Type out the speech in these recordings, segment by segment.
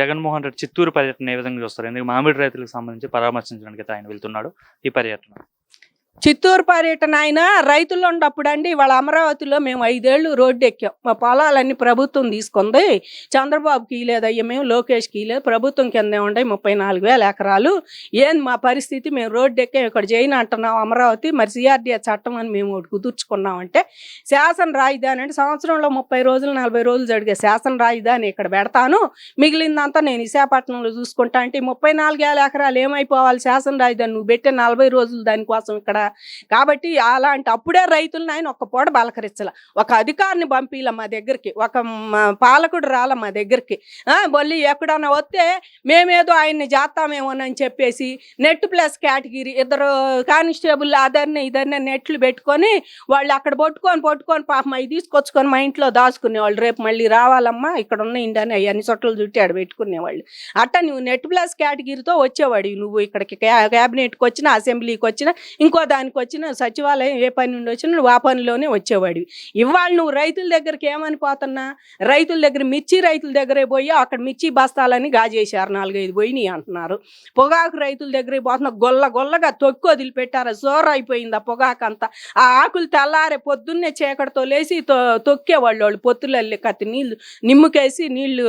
జగన్మోహన్ రెడ్డి చిత్తూరు పర్యటన ఏ విధంగా చూస్తారు? ఎందుకంటే మామిడి రైతులకు సంబంధించి పరామర్శించడానికి అయితే ఆయన వెళ్తున్నాడు ఈ పర్యటన. చిత్తూరు పర్యటన ఆయన రైతులు ఉన్నప్పుడు అండి వాళ్ళ అమరావతిలో మేము ఐదేళ్ళు రోడ్డు ఎక్కాం మా పొలాలన్నీ ప్రభుత్వం తీసుకుంది. చంద్రబాబుకి లేదయ్యా మేము లోకేష్కి లేదు. ప్రభుత్వం కింద ఉండే ముప్పై నాలుగు వేల ఎకరాలు. ఏంది మా పరిస్థితి? మేము రోడ్డు ఎక్కాం ఇక్కడ జైన్ అంటున్నాం అమరావతి. మరి సిఆర్డీఏ చట్టం అని మేము ఒకటి కుదుర్చుకున్నామంటే శాసన రాజధాని అంటే సంవత్సరంలో ముప్పై రోజులు నలభై రోజులు జరిగే శాసన రాజధాని ఇక్కడ పెడతాను. మిగిలిందంతా నేను విశాఖపట్నంలో చూసుకుంటా అంటే ముప్పై ముప్పై వేల ఎకరాలు ఏమైపోవాలి? శాసన రాజధాని నువ్వు పెట్టే నలభై రోజులు దానికోసం ఇక్కడ కాబట్టి అలాంటి అప్పుడే రైతులను ఆయన ఒక్క పూట బలకరించాల. ఒక అధికారిని పంపిల మా దగ్గరికి ఒక పాలకుడు రాల మా దగ్గరికి. ఆ, మళ్ళీ ఎక్కడన్నా వస్తే మేమేదో ఆయన్ని చేస్తామేమోనని చెప్పేసి నెట్ ప్లస్ కేటగిరీ ఇద్దరు కానిస్టేబుల్ అదర్ని ఇదర్ని నెట్లు పెట్టుకొని వాళ్ళు అక్కడ పట్టుకొని పట్టుకొని పాపం అవి తీసుకొచ్చుకొని మా ఇంట్లో దాచుకునేవాళ్ళు. రేపు మళ్ళీ రావాలమ్మా ఇక్కడ ఉన్న ఇండియాని అవన్నీ చొట్టలు చుట్టి ఆడ పెట్టుకునేవాళ్ళు. అట్ట నువ్వు నెట్ ప్లస్ కేటగిరీతో వచ్చేవాడు నువ్వు ఇక్కడికి క్యాబినెట్కి వచ్చిన అసెంబ్లీకి వచ్చిన ఇంకో దానికి వచ్చిన సచివాలయం ఏ పని నుండి వచ్చినా నువ్వు ఆ పనిలోనే వచ్చేవాడివి. ఇవాళ నువ్వు రైతుల దగ్గరికి ఏమని పోతున్నా రైతుల దగ్గర మిర్చి రైతుల దగ్గరే పోయి అక్కడ మిర్చి బస్తాలని గాజేశారు నాలుగైదు పోయినాయి అంటున్నారు. పొగాకు రైతుల దగ్గరే పోతున్నా గొల్ల గొల్లగా తొక్కు వదిలిపెట్టారు జోర అయిపోయింది ఆ పొగాకు అంతా ఆ ఆకులు తెల్లారే పొద్దున్నే చీకటితో లేచి తొ తొక్కేవాళ్ళు వాళ్ళు పొత్తులల్లి కత్తి నీళ్ళు నిమ్ముకేసి నీళ్ళు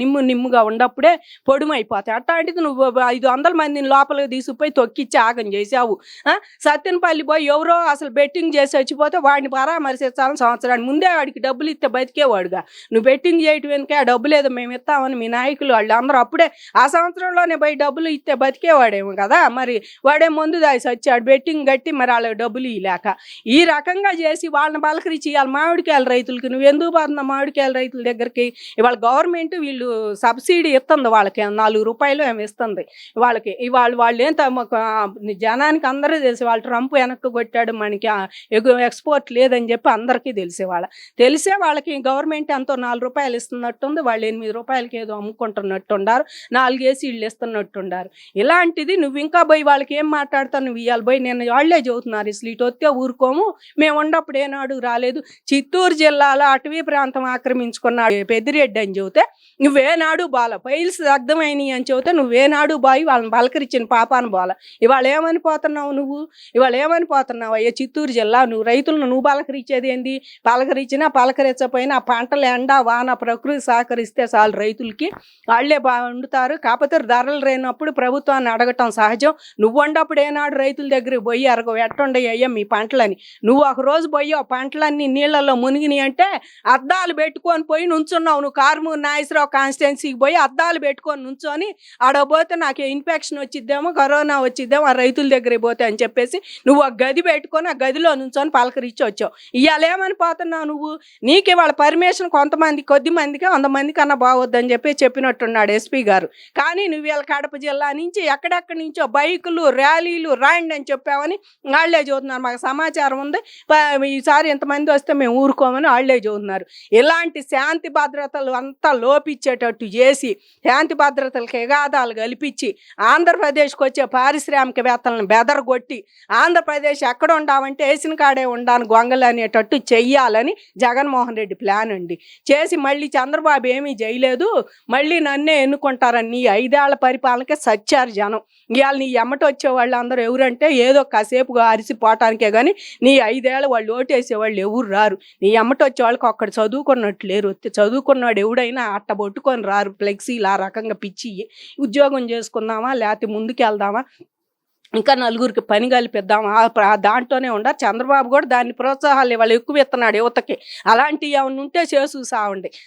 నిమ్ము నిమ్ముగా ఉన్నప్పుడే పొడుమైపోతాయి. అట్లాంటిది నువ్వు ఐదు వందల మందిని లోపలికి తీసుకుపోయి తొక్కిచ్చి ఆగం చేసావు. సత్యనపల్లి పోయి ఎవరో అసలు బెట్టింగ్ చేసి వచ్చిపోతే వాడిని పరామర్శించాలని సంవత్సరానికి. ముందే వాడికి డబ్బులు ఇస్తే బతికేవాడుగా. నువ్వు బెట్టింగ్ చేయటం వెనుక ఆ డబ్బు లేదు మేము ఇస్తామని మీ నాయకులు వాళ్ళు అందరూ అప్పుడే ఆ సంవత్సరంలోనే పోయి డబ్బులు ఇస్తే బతికేవాడేమో కదా. మరి వాడే ముందు దాసి వచ్చాడు బెట్టింగ్ కట్టి మరి వాళ్ళకి డబ్బులు ఇలాక ఈ రకంగా చేసి వాళ్ళని పలకరించి ఇవాళ మామిడికాయల రైతులకి నువ్వు ఎందుకు పోతున్నావు మామిడికాయల రైతుల దగ్గరికి? ఇవాళ గవర్నమెంట్ వీళ్ళు సబ్సిడీ ఇస్తుంది వాళ్ళకి. నాలుగు రూపాయలు ఏమి ఇస్తుంది వాళ్ళకి. ఇవాళ వాళ్ళు ఏం జనానికి అందరూ తెలుసు వాళ్ళు ట్రంప్ వెనక్కి కొట్టాడు మనకి ఎగు ఎక్స్పోర్ట్ లేదని చెప్పి అందరికీ తెలిసే వాళ్ళ తెలిసే వాళ్ళకి గవర్నమెంట్ ఎంతో నాలుగు రూపాయలు ఇస్తున్నట్టుంది వాళ్ళు ఎనిమిది రూపాయలకి ఏదో అమ్ముకుంటున్నట్టుండారు నాలుగేసి ఇళ్ళు ఇస్తున్నట్టుండారు. ఇలాంటిది నువ్వు ఇంకా పోయి వాళ్ళకి ఏం మాట్లాడతావు? నువ్వు ఇవాళ పోయి నేను వాళ్ళే చదువుతున్నారు అసలు ఇటు వస్తే ఊరుకోము మేము ఉన్నప్పుడు ఏనాడు రాలేదు. చిత్తూరు జిల్లాలో అటవీ ప్రాంతం ఆక్రమించుకున్నాడు పెద్దిరెడ్డి అని చెబితే నువ్వేనాడు బాల పైల్స్ అర్థమైనవి అని చెబితే నువ్వేనాడు బాయి వాళ్ళని పలకరించిన పాపాను బాల. ఇవాళ ఏమని పోతున్నావు నువ్వు? ఇవాళ ఏమని పోతున్నావు అయ్యా? చిత్తూరు జిల్లా నువ్వు రైతులను నువ్వు పలకరించేది ఏంది? పలకరించినా పలకరించకపోయినా పంటలు ఎండ వాన ప్రకృతి సహకరిస్తే చాలు రైతులకి. వాళ్ళే బాగుండుతారు కాకపోతే ధరలు రేనప్పుడు ప్రభుత్వాన్ని అడగటం సహజం. నువ్వు వండప్పుడు ఏనాడు రైతుల దగ్గరికి పోయి అరగ ఎట్టుండయి అయ్యా మీ పంటలని. నువ్వు ఒక రోజు పోయి ఆ పంటలన్నీ నీళ్ళల్లో మునిగినాయి అంటే అద్దాలు పెట్టుకొని పోయి నుంచున్నావు. నువ్వు కార్మూర్ నాగేశ్వరరావు కాన్స్టిట్యున్సీకి పోయి అద్దాలు పెట్టుకొని నుంచొని ఆడపోతే నాకు ఇన్ఫెక్షన్ వచ్చిద్దేమో కరోనా వచ్చిద్దేమో ఆ రైతుల దగ్గరికి పోతే అని చెప్పి చెప్పేసి నువ్వు ఆ గది పెట్టుకొని ఆ గదిలో నుంచొని పలకరించి వచ్చావు. ఇవాళ పోతున్నావు నువ్వు? నీకు ఇవాళ పర్మిషన్ కొంతమంది కొద్ది మందికి వంద మంది కన్నా బాగొద్దని చెప్పి చెప్పినట్టున్నాడు ఎస్పీ గారు. కానీ నువ్వు ఇవాళ కడప జిల్లా నుంచి ఎక్కడెక్కడి నుంచో బైకులు ర్యాలీలు రాండి అని చెప్పావని వాళ్ళే చదువుతున్నారు మాకు సమాచారం ఉంది. ఈసారి ఎంతమంది వస్తే మేము ఊరుకోమని వాళ్ళే చదువుతున్నారు ఇలాంటి శాంతి భద్రతలు అంతా లోపించేటట్టు చేసి శాంతి భద్రతలకు ఎగాదాలు కల్పించి ఆంధ్రప్రదేశ్కి వచ్చే పారిశ్రామికవేత్తలను బెదరగొట్టి ఆంధ్రప్రదేశ్ ఎక్కడ ఉండామంటే వేసిన కాడే ఉండాను గొంగలు అనేటట్టు చెయ్యాలని జగన్మోహన్ రెడ్డి ప్లాన్ అండి. చేసి మళ్ళీ చంద్రబాబు ఏమీ చేయలేదు మళ్ళీ నన్నే ఎన్నుకుంటారని నీ ఐదేళ్ళ పరిపాలనకే సచ్చారు జనం. ఇవాళ నీ ఎమ్మట వచ్చే వాళ్ళు అందరూ ఎవరంటే ఏదో కాసేపు అరిసిపోవటానికే కానీ నీ ఐదేళ్ళు వాళ్ళు ఓటేసేవాళ్ళు ఎవరు రారు. నీ ఎమ్మట వచ్చే వాళ్ళకి ఒక్కడ చదువుకున్నట్టు లేరు. చదువుకున్నాడు ఎవడైనా అట్ట పట్టుకొని రారు ఫ్లెక్సీలు ఆ రకంగా పిచ్చి ఉద్యోగం చేసుకుందామా లేకపోతే ముందుకు వెళ్దామా ఇంకా నలుగురికి పని కల్పిద్దాం. ఆ దాంట్లోనే ఉండాలి చంద్రబాబు కూడా దాన్ని ప్రోత్సాహాలు ఇవాళ ఎక్కువ ఇస్తున్నాడు యువతకి. అలాంటివి ఏమైనా ఉంటే చేసు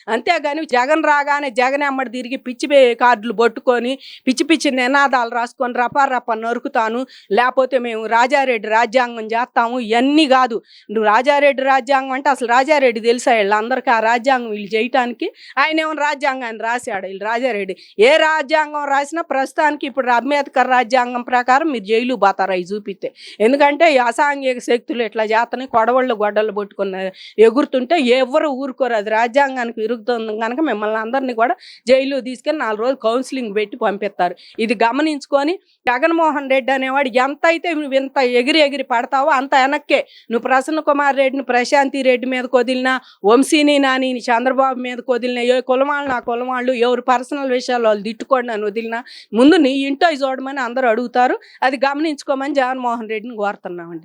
అంతేగాని జగన్ రాగానే జగన్ అమ్మడి తిరిగి పిచ్చి కార్డులు పట్టుకొని పిచ్చి పిచ్చి నినాదాలు రాసుకొని రపా నరుకుతాను. లేకపోతే మేము రాజారెడ్డి రాజ్యాంగం చేస్తాము. ఇవన్నీ కాదు. నువ్వు రాజారెడ్డి రాజ్యాంగం అంటే అసలు రాజారెడ్డి తెలుసా వీళ్ళందరికీ? ఆ రాజ్యాంగం వీళ్ళు చేయటానికి ఆయన ఏమో రాజ్యాంగాన్ని రాశాడు. వీళ్ళు రాజారెడ్డి. ఏ రాజ్యాంగం రాసినా ప్రస్తుతానికి ఇప్పుడు అంబేద్కర్ రాజ్యాంగం ప్రకారం మీరు జైలు పోతారు అవి చూపిస్తే ఎందుకంటే ఈ అసాంఘిక శక్తులు ఇట్లా చేతని కొడవళ్ళు గొడ్డలు పట్టుకున్న ఎగురుతుంటే ఎవరు ఊరుకోరు. అది రాజ్యాంగానికి ఇరుగుతుంది కనుక మిమ్మల్ని అందరినీ కూడా జైలు తీసుకెళ్ళి నాలుగు రోజులు కౌన్సిలింగ్ పెట్టి పంపిస్తారు ఇది గమనించుకొని జగన్మోహన్ రెడ్డి అనేవాడు ఎంత అయితే నువ్వు ఇంత ఎగిరి ఎగిరి పడతావో అంత వెనక్కే. నువ్వు ప్రసన్న కుమార్ రెడ్డిని ప్రశాంతి రెడ్డి మీద కొదిలినా వంశీని నాని చంద్రబాబు మీద కొదిలినా ఏ కులమాళ్ళు నా కులమాళ్ళు ఎవరు పర్సనల్ విషయాలు వాళ్ళు తిట్టుకోండి అని వదిలినా ముందు నీ ఇంటో చూడమని అందరూ అడుగుతారు. అది గమనించుకోమని జగన్మోహన్ రెడ్డిని కోరుతున్నామండి.